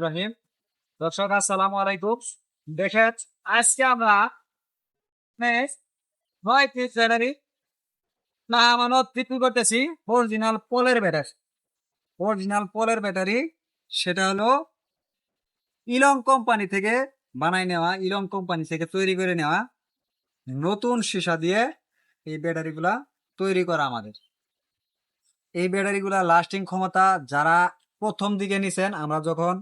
রহিম। আলাইকুম। আজকে আমরা না করতেছি অরিজিনাল পোলের ব্যাটারি। অরিজিনাল পোলের ব্যাটারি, সেটা হলো ইলং কোম্পানি থেকে বানাই নেওয়া, ইলং কোম্পানি থেকে তৈরি করে নেওয়া নতুন সীসা দিয়ে এই ব্যাটারিগুলা তৈরি করা আমাদের। এই ব্যাটারিগুলা লাস্টিং ক্ষমতা যারা প্রথম দিকে নিছেন, আমরা যখন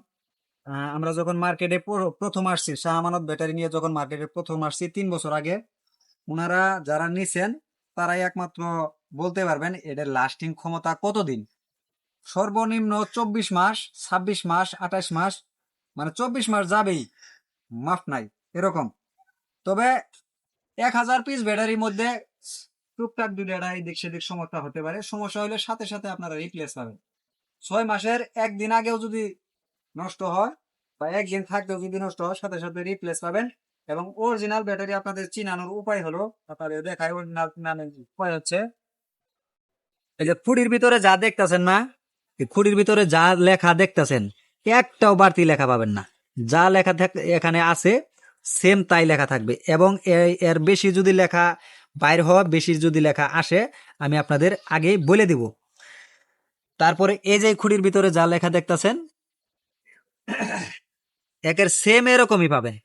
আমরা যখন মার্কেটে প্রথম আসছি, শাহ আমানত ব্যাটারি নিয়ে যখন মার্কেটে প্রথম আসছি তিন বছর আগে ওনারা যারা নিছেন, তারাই একমাত্র বলতে পারবেন এটার লাস্টিং ক্ষমতা কতদিন? সর্বনিম্ন চব্বিশ মাস, ছাব্বিশ মাস, আঠাশ মাস মানে চব্বিশ মাস যাবেই, মাফ নাই, এরকম। তবে এক হাজার পিস ব্যাটারির মধ্যে টুকটাক দুই একটা এদিক সেদিক সমস্যা হতে পারে। সমস্যা হলে সাথে সাথে আপনারা রিপ্লেস পাবেন। ছয় মাসের একদিন আগেও যদি নষ্ট হয় বা একদিন থাকতেও যদি নষ্ট হয়, সাথে সাথে রিপ্লেস পাবেন এবং অরিজিনাল ব্যাটারি আপনাদের চিনানোর উপায় হলো, আপনাদের দেখায় অরিজিনাল চিনানোর উপায় হচ্ছে, এই যে খুঁড়ির ভিতরে যা দেখতেছেন না খুঁড়ির ভিতরে যা লেখা দেখতেছেন, একটাও বাড়তি লেখা পাবেন না। যা লেখা এখানে আছে সেম তাই লেখা থাকবে এবং এর বেশি যদি লেখা বাইর হওয়া বেশি যদি লেখা আসে, আমি আপনাদের আগেই বলে দিব। তারপরে এই যে খুঁড়ির ভিতরে যা লেখা দেখতেছেন, একের সেম এরকমই পাবেন।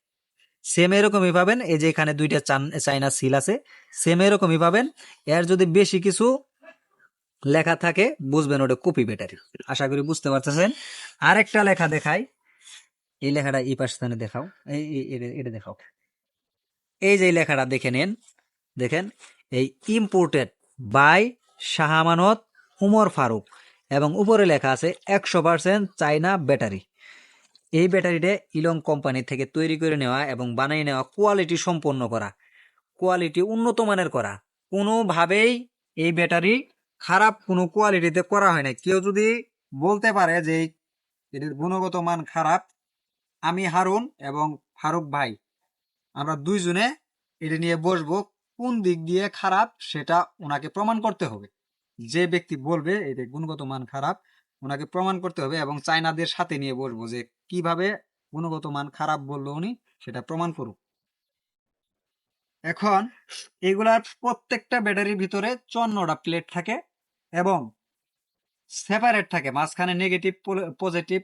সেম এরকমই পাবেন, এই যে এখানে দুইটা চাইনা সিল আছে সেম এরকমই পাবেন। এর যদি বেশি কিছু লেখা থাকে, বুঝবেন ওটা কপি ব্যাটারি আশা করি বুঝতে পারতেছেন। আরেকটা লেখা দেখাই। এই লেখাটা এই পাশে দেখাও। এই এটা- দেখাও। এই যে লেখাটা দেখে নেন। দেখেন, এই ইম্পোর্টেড বাই শাহামানত উমর ফারুক এবং উপরে লেখা আছে একশো পার্সেন্ট চাইনা ব্যাটারি। এই ব্যাটারিটা ইলং কোম্পানি থেকে তৈরি করে নেওয়া এবং বানিয়ে নেওয়া কোয়ালিটি সম্পন্ন করা কোয়ালিটি উন্নত মানের করা। কোনোভাবেই এই ব্যাটারি খারাপ কোনো কোয়ালিটিতে করা হয় না কেউ যদি বলতে পারে যে এটির গুণগত মান খারাপ, আমি হারুন এবং ফারুক ভাই, আমরা দুইজনে এটা নিয়ে বসবো কোন দিক দিয়ে খারাপ সেটা ওনাকে প্রমাণ করতে হবে। যে ব্যক্তি বলবে এটা গুণগত মান খারাপ, ওনাকে প্রমাণ করতে হবে এবং চায়নাদের সাথে নিয়ে বসবো যে কীভাবে গুণগত মান খারাপ বলল উনি, সেটা প্রমাণ করুক। এখন এগুলার প্রত্যেকটা ব্যাটারির ভিতরে চন্নটা প্লেট থাকে এবং সেপারেট থাকে, মাঝখানে নেগেটিভ পজিটিভ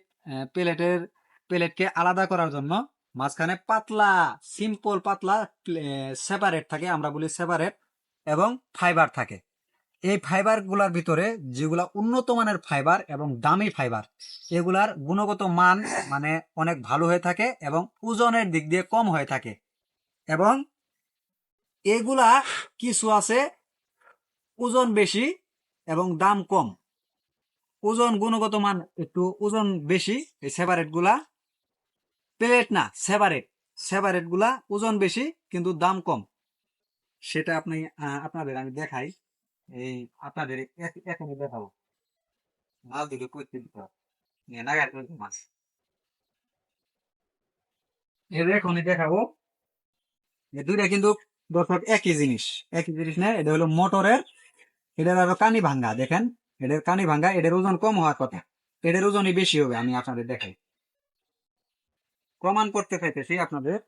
প্লেটের, প্লেটকে আলাদা করার জন্য মাঝখানে পাতলা সিম্পল পাতলা সেপারেট থাকে, আমরা বলি সেপারেট এবং ফাইবার থাকে। এই ফাইবারগুলার ভিতরে যেগুলা উন্নত মানের ফাইবার এবং দামি ফাইবার এগুলার গুণগত মান মানে অনেক ভালো হয়ে থাকে এবং ওজনের দিক দিয়ে কম হয়ে থাকে। এবং এগুলা কিছু আছে ওজন বেশি এবং দাম কম। ওজন, গুণগত মান একটু ওজন বেশি, এই সেপারেটগুলা। প্লেট না সেভারেট সেপারেটগুলা ওজন বেশি, কিন্তু দাম কম। সেটা আপনি আপনাদের আমি দেখাই। এই আপনাদের এখনই দেখাবো। মাল দিলে দিতে হবে? মাছ। এর এখনই দেখাবো। এই দুইটা কিন্তু দর্শক একই জিনিস। একই জিনিস না, এটা হলো মোটরের, এটার আরও কানি ভাঙ্গা, দেখেন। এটার কানি ভাঙ্গা, এটার ওজন কম হওয়ার কথা। এটার ওজনই বেশি হবে, আমি আপনাদের দেখাই। প্রমাণ করতে চাইতেছি আপনাদের।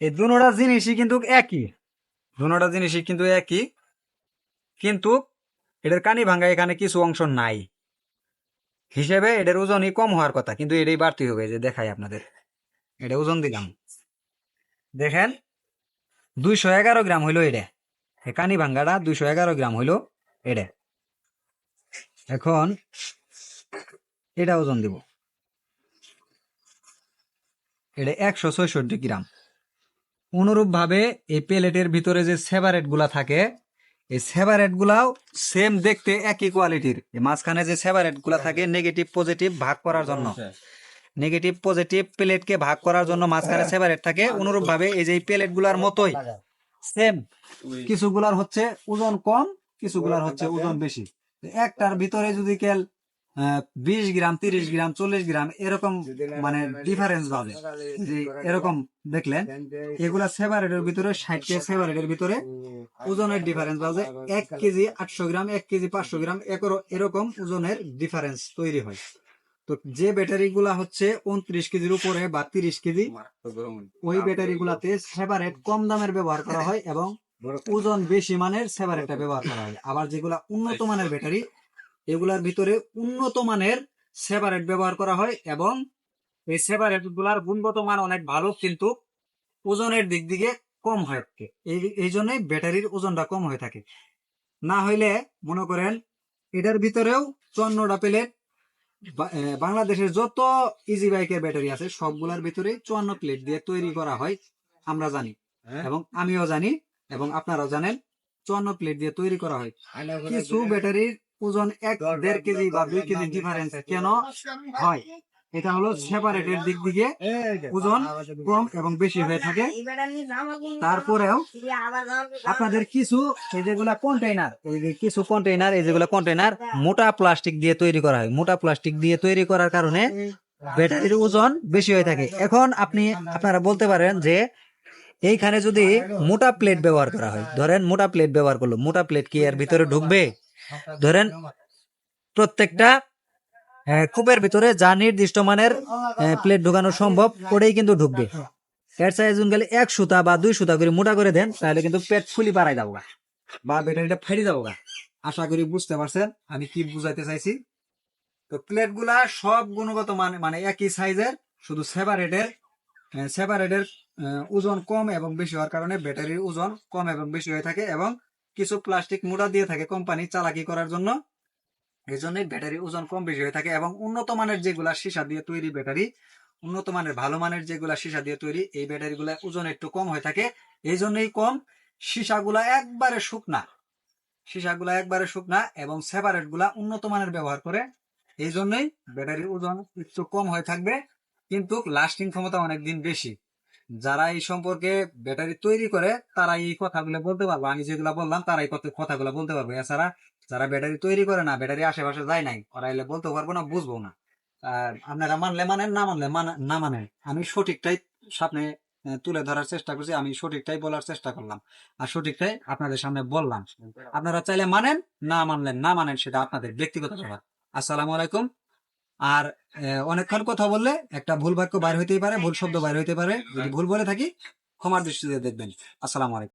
এই দুনোটা জিনিসই কিন্তু একই। দুনোটা জিনিসই কিন্তু একই। কিন্তু এটার কানি ভাঙ্গা এখানে কিছু অংশ নাই। হিসেবে এটার ওজনই কম হওয়ার কথা, কিন্তু এটাই বাড়তি হবে যে দেখাই আপনাদের। এটা ওজন দিলাম। দেখেন, দুইশো এগারো গ্রাম হইল এটা। কানি ভাঙ্গাটা দুইশো এগারো গ্রাম হইল এটা। এখন এটা ওজন দিব। এটা একশো ছয়ষট্টি গ্রাম। অনুরূপভাবে এই প্লেটের ভিতরে যে সেভারেটগুলা থাকে, এই সেভারেট গুলাও সেম দেখতে একই কোয়ালিটির মাঝখানে যে সেভারেটগুলা থাকে নেগেটিভ পজিটিভ ভাগ করার জন্য। নেগেটিভ পজিটিভ প্লেটকে ভাগ করার জন্য মাঝখানে সেভারেট থাকে। অনুরূপভাবে এই যে এই প্লেট মতোই সেম কিছুগুলার হচ্ছে ওজন কম, কিছুগুলার হচ্ছে ওজন বেশি। একটার ভিতরে যদি কেল বিশ গ্রাম তিরিশ গ্রাম চল্লিশ গ্রাম এরকম মানে ডিফারেন্স যে এরকম দেখলেন এগুলা সেভারেটের ভিতরে ষাট সেভারেটের ভিতরে ওজনের ডিফারেন্স বাজে এক কেজি আটশো গ্রাম এক কেজি পাঁচশো গ্রাম এরকম ওজনের ডিফারেন্স তৈরি হয়। তো যে ব্যাটারি গুলা হচ্ছে উনত্রিশ কেজির উপরে বা তিরিশ কেজি ওই ব্যাটারি গুলাতে সেভারেট কম দামের ব্যবহার করা হয় এবং ওজন বেশি মানের সেভারেটটা ব্যবহার করা হয়। আবার যেগুলা উন্নত মানের ব্যাটারি এগুলার ভিতরে উন্নত মানের সেভারেট ব্যবহার করা হয় এবং এই সেভারেটগুলার গুণগত মান অনেক ভালো কিন্তু ওজনের দিক দিকে কম হয়ে থাকে। এই এই জন্যই ব্যাটারির ওজনটা কম হয়ে থাকে। না হইলে মনে করেন এটার ভিতরেও চুয়ান্নটা প্লেট বাংলাদেশের যত ইজি বাইকের ব্যাটারি আছে সবগুলার ভিতরে চুয়ান্ন প্লেট দিয়ে তৈরি করা হয় আমরা জানি। এবং আমিও জানি এবং আপনারাও জানেন চুয়ান্ন প্লেট দিয়ে তৈরি করা হয়। কিছু ব্যাটারির ওজন এক দেড় কেজি বা দুই কেজি ডিফারেন্স কেন হয়? এটা হলো সেপারেটের দিক দিকে ওজন কম এবং বেশি হয়ে থাকে। তারপরেও আপনাদের কিছু এই যেগুলা কন্টেইনার এই যে কিছু কন্টেইনার এই যেগুলা কন্টেইনার মোটা প্লাস্টিক দিয়ে তৈরি করা হয়। মোটা প্লাস্টিক দিয়ে তৈরি করার কারণে ব্যাটারির ওজন বেশি হয়ে থাকে। এখন আপনি আপনারা বলতে পারেন যে এইখানে যদি মোটা প্লেট ব্যবহার করা হয় ধরেন মোটা প্লেট ব্যবহার করল মোটা প্লেট কি এর ভিতরে ঢুকবে? ধরেন প্রত্যেকটা আহ, কূপের ভিতরে যা নির্দিষ্ট মানের প্লেট ঢুকানো সম্ভব ওটাই কিন্তু ঢুকবে এর সাইজ গেলে এক সুতা বা দুই সুতা করে মোটা করে দেন তাহলে কিন্তু পেট ফুলি বাড়াই যাব গা। বা ব্যাটারিটা ফেরি যাব গা। আশা করি বুঝতে পারছেন আমি কি বুঝাইতে চাইছি তো প্লেটগুলা সব গুণগত মানে মানে একই সাইজের শুধু সেপারেটের সেপারেটের ওজন কম এবং বেশি হওয়ার কারণে ব্যাটারির ওজন কম এবং বেশি হয়ে থাকে এবং কিছু প্লাস্টিক মোটা দিয়ে থাকে কোম্পানি চালাকি করার জন্য। এই জন্য ব্যাটারির ওজন কম বেশি হয়ে থাকে এবং উন্নত মানের যেগুলা সীসা দিয়ে তৈরি ব্যাটারি উন্নত মানের, ভালো মানের যেগুলা সীসা দিয়ে তৈরি, এই ব্যাটারি গুলা ওজন একটু কম হয়ে থাকে। এই জন্যই কম সীসাগুলা একবারে শুকনা। সীসাগুলা একবারে শুকনা এবং সেপারেটগুলা উন্নত মানের ব্যবহার করে এই জন্যই ব্যাটারির ওজন একটু কম হয়ে থাকবে, কিন্তু লাস্টিং ক্ষমতা অনেকদিন বেশি। যারা এই সম্পর্কে ব্যাটারি তৈরি করে তারা এই কথাগুলো বলতে পারব। আমি যেগুলো বললাম তারা এই কথা- কথাগুলো বলতে পারব। এছাড়া যারা ব্যাটারি তৈরি করে না, ব্যাটারি আশেপাশে যায় নাই, ওরা এলে বলতে পারব না, বুঝব না। আপনারা মানলে মানেন, না মানলে মানে- না মানেন। আমি সঠিকটাই সামনে তুলে ধরার চেষ্টা করছি, আমি সঠিকটাই বলার চেষ্টা করলাম। আর সঠিকটাই আপনাদের সামনে বললাম। আপনারা চাইলে মানেন, না মানলেন, না মানেন, সেটা আপনাদের ব্যক্তিগত ব্যাপার। আসসালামু আলাইকুম। আর অনেকক্ষণ কথা বললে একটা ভুল বাক্য বাইর হইতেই পারে, ভুল শব্দ বাইর হইতে পারে। যদি ভুল বলে থাকি, ক্ষমার দৃষ্টিতে দেখবেন। আসসালামু আলাইকুম।